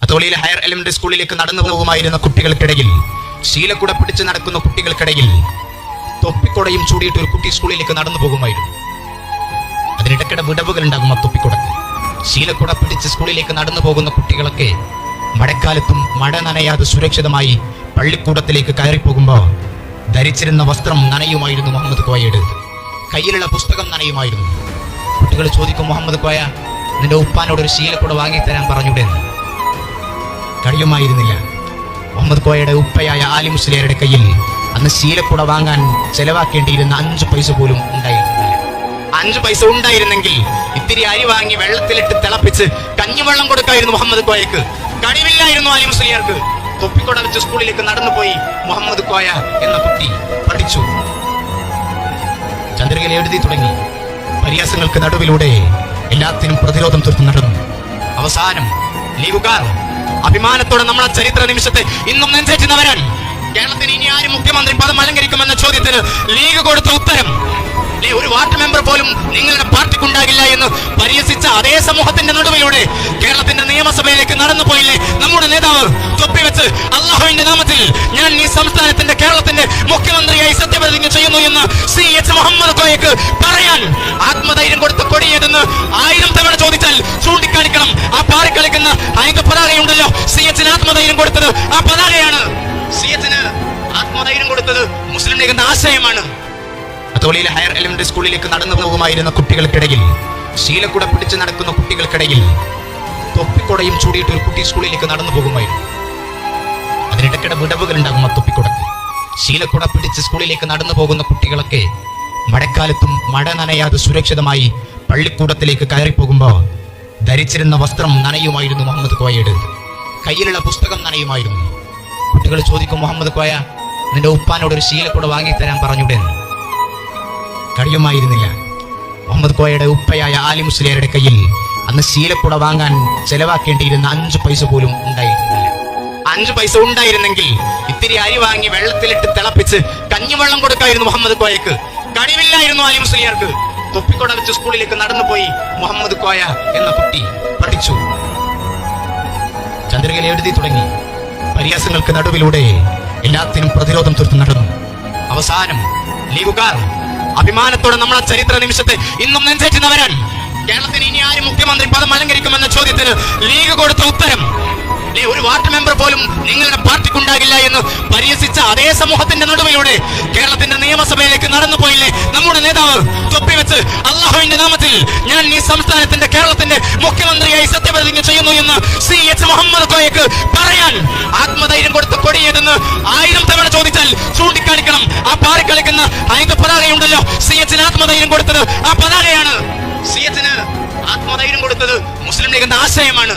അത്തോളിയിലെ higher elementary സ്കൂളിലേക്ക് നടന്നു പോകുമായിരുന്ന കുട്ടികൾക്കിടയിൽ ശീലക്കുട പിടിച്ച് നടക്കുന്ന കുട്ടികൾക്കിടയിൽ തൊപ്പിക്കുടയും ചൂടിയിട്ട് ഒരു കുട്ടി സ്കൂളിലേക്ക് നടന്നു പോകുമായിരുന്നു. അതിനിടയ്ക്കിടെ വിടവുകൾ ഉണ്ടാകും ആ തൊപ്പിക്കുടക്ക്. ശീലക്കുട പിടിച്ച് സ്കൂളിലേക്ക് നടന്നു പോകുന്ന കുട്ടികളൊക്കെ മഴക്കാലത്തും മഴ നനയാതെ സുരക്ഷിതമായി പള്ളിക്കൂടത്തിലേക്ക് കയറി പോകുമ്പോൾ ധരിച്ചിരുന്ന വസ്ത്രം നനയുമായിരുന്നു മുഹമ്മദ് കോയയുടെ. കയ്യിലുള്ള പുസ്തകം നനയുമായിരുന്നു. കുട്ടികൾ ചോദിക്കും മുഹമ്മദ് കോയ നിന്റെ ഉപ്പാനോട് ഒരു ശീലക്കൂടെ വാങ്ങിത്തരാൻ പറഞ്ഞൂടെ? കഴിയുമായിരുന്നില്ല. മുഹമ്മദ് കോയയുടെ ഉപ്പയായ ആലി മുസ്ലിയരുടെ കയ്യിൽ അന്ന് ശീലക്കൂടെ വാങ്ങാൻ ചെലവാക്കേണ്ടിയിരുന്ന അഞ്ച് പൈസ പോലും ഉണ്ടായിരുന്നില്ല. അഞ്ച് പൈസ ഉണ്ടായിരുന്നെങ്കിൽ ഇത്തിരി അരി വാങ്ങി വെള്ളത്തിലിട്ട് തിളപ്പിച്ച് കഞ്ഞിവെള്ളം കൊടുക്കായിരുന്നു മുഹമ്മദ് കോയക്ക്. കഴിവില്ലായിരുന്നു ആലി മുസ്ലിയാർക്ക്. തൊപ്പിക്കൊട വെച്ച് സ്കൂളിലേക്ക് നടന്നുപോയി മുഹമ്മദ് കോയ എന്ന കുട്ടി പഠിച്ചു. ചന്ദ്രികയിൽ എഴുതി തുടങ്ങി. പരിഹാസങ്ങൾക്ക് നടുവിലൂടെ എല്ലാത്തിനും പ്രതിരോധം തീർത്ത് നടന്നു. അവസാനം ലീഗുകാർ അഭിമാനത്തോടെ നമ്മളെ ചരിത്ര നിമിഷത്തെ ഇന്നും നെഞ്ചേറ്റുന്നവരാൻ കേരളത്തിന് ഇനി ആര് മുഖ്യമന്ത്രി പദം അലങ്കരിക്കുമെന്ന ചോദ്യത്തിന് ലീഗ് കൊടുത്ത ഉത്തരം. ഒരു വാർഡ് മെമ്പർ പോലും നിങ്ങളുടെ പാർട്ടിക്കുണ്ടാകില്ല എന്ന് പരിഹസിച്ച അതേ സമൂഹത്തിന്റെ നടുവിലൂടെ കേരളത്തിന്റെ നിയമസഭയിലേക്ക് നടന്നു പോയില്ലേ നമ്മുടെ നേതാവ് ഈ സംസ്ഥാനത്തിന്റെ കേരളത്തിന്റെ മുഖ്യമന്ത്രിയായി സത്യപ്രതിജ്ഞ ചെയ്യുന്നു എന്ന് സി എച്ച് മുഹമ്മദ് കോയക്ക് പറയാൻ ആത്മധൈര്യം കൊടുത്ത കൊടിയേതെന്ന് ആയിരം തവണ ചോദിച്ചാൽ ചൂണ്ടിക്കാണിക്കണം. ആ പാറി കളിക്കുന്ന അയങ്ക പതാകയുണ്ടല്ലോ. സി എച്ചിന് ആത്മധൈര്യം കൊടുത്തത് ആ പതാകയാണ്. സി എച്ചിന് ആത്മധൈര്യം കൊടുത്തത് മുസ്ലിം ലീഗിന്റെ ആശയമാണ്. അതോളിയിലെ ഹയർ എലിമെന്ററി സ്കൂളിലേക്ക് നടന്നു പോകുമായിരുന്ന കുട്ടികൾക്കിടയിൽ ശീലക്കൂടെ പിടിച്ച് നടക്കുന്ന കുട്ടികൾക്കിടയിൽ തൊപ്പിക്കുടയും ചൂടിയിട്ട് ഒരു കുട്ടി സ്കൂളിലേക്ക് നടന്നു പോകുമായിരുന്നു. അതിനിടയ്ക്കിടെ വിടവുകൾ ഉണ്ടാകും ആ തൊപ്പിക്കുടക്ക്. ശീലക്കുട പിടിച്ച് സ്കൂളിലേക്ക് നടന്നു പോകുന്ന കുട്ടികളൊക്കെ മഴക്കാലത്തും മഴ നനയാതെ സുരക്ഷിതമായി പള്ളിക്കൂടത്തിലേക്ക് കയറിപ്പോകുമ്പോൾ ധരിച്ചിരുന്ന വസ്ത്രം നനയുമായിരുന്നു മുഹമ്മദ് കോയയുടെ. കയ്യിലുള്ള പുസ്തകം നനയുമായിരുന്നു. കുട്ടികൾ ചോദിക്കും മുഹമ്മദ് കോയ നിന്റെ ഉപ്പാനോട് ഒരു ശീലക്കുട വാങ്ങി തരാൻ എന്ന് കഴിയുമായിരുന്നില്ല. മുഹമ്മദ് കോയയുടെ ഉപ്പയായ ആലി മുസ്ലിയാരുടെ കയ്യിൽ അന്ന് ശീലക്കുട വാങ്ങാൻ ചെലവാക്കേണ്ടിയിരുന്ന അഞ്ച് പൈസ പോലും ഉണ്ടായിരുന്നില്ല അഞ്ചു പൈസ ഉണ്ടായിരുന്നെങ്കിൽ ഇത്തിരി അരി വാങ്ങി വെള്ളത്തിലിട്ട് തിളപ്പിച്ച് കഞ്ഞിവെള്ളം കൊടുക്കായിരുന്നു മുഹമ്മദ് കോയക്ക്. കഴിവില്ലായിരുന്നു അലി മുസ്ലിയാർക്ക്. തൊപ്പിക്കൊട വെച്ച് സ്കൂളിലേക്ക് നടന്നുപോയി മുഹമ്മദ് കോയ എന്ന കുട്ടി പഠിച്ചു. ചന്ദ്രികയിൽ എഴുതി തുടങ്ങി. പരിഹാസങ്ങൾക്ക് നടുവിലൂടെ എല്ലാത്തിനും പ്രതിരോധം തീർത്ത് നടന്നു. അവസാനം ലീഗുകാർ അഭിമാനത്തോടെ നമ്മളെ ചരിത്ര നിമിഷത്തെ ഇന്നും നെഞ്ചേറ്റുന്നവരാൽ കേരളത്തിന് ഇനി ആര് മുഖ്യമന്ത്രി പദം അലങ്കരിക്കുമെന്ന ചോദ്യത്തിന് ലീഗ് കൊടുത്ത ഉത്തരം ലേ, ഒരു വാർഡ് മെമ്പർ പോലും നിങ്ങളുടെ പാർട്ടിക്കുണ്ടാകില്ല എന്ന് പരിഹസിച്ച അതേ സമൂഹത്തിന്റെ നടുവിലൂടെ കേരളത്തിന്റെ നിയമസഭയിലേക്ക് നടന്നു പോയില്ലേ? നമ്മുടെ നേതാവ് തൊപ്പി വെച്ച് അള്ളാഹുവിന്റെ നാമത്തിൽ ഞാൻ ഈ സംസ്ഥാനത്തിന്റെ കേരളത്തിന്റെ മുഖ്യമന്ത്രിയായി സത്യപ്രതിജ്ഞ ചെയ്യുന്നു എന്ന് സി എച്ച് മുഹമ്മദ് കോയക്ക് പറയാൻ ആത്മധൈര്യം കൊടുത്ത കൊടിയേതെന്ന് ആയിരം തവണ ചോദിച്ചാൽ ചൂണ്ടിക്കാണിക്കണം. ആ പാറി കളിക്കുന്ന അയക്ക പതാകയുണ്ടല്ലോ സി എച്ചിന് ആത്മധൈര്യം കൊടുത്തത് ആ പതാകയാണ്. സി എച്ചിന് ആത്മധൈര്യം കൊടുത്തത് മുസ്ലിം ലീഗിന്റെ ആശയമാണ്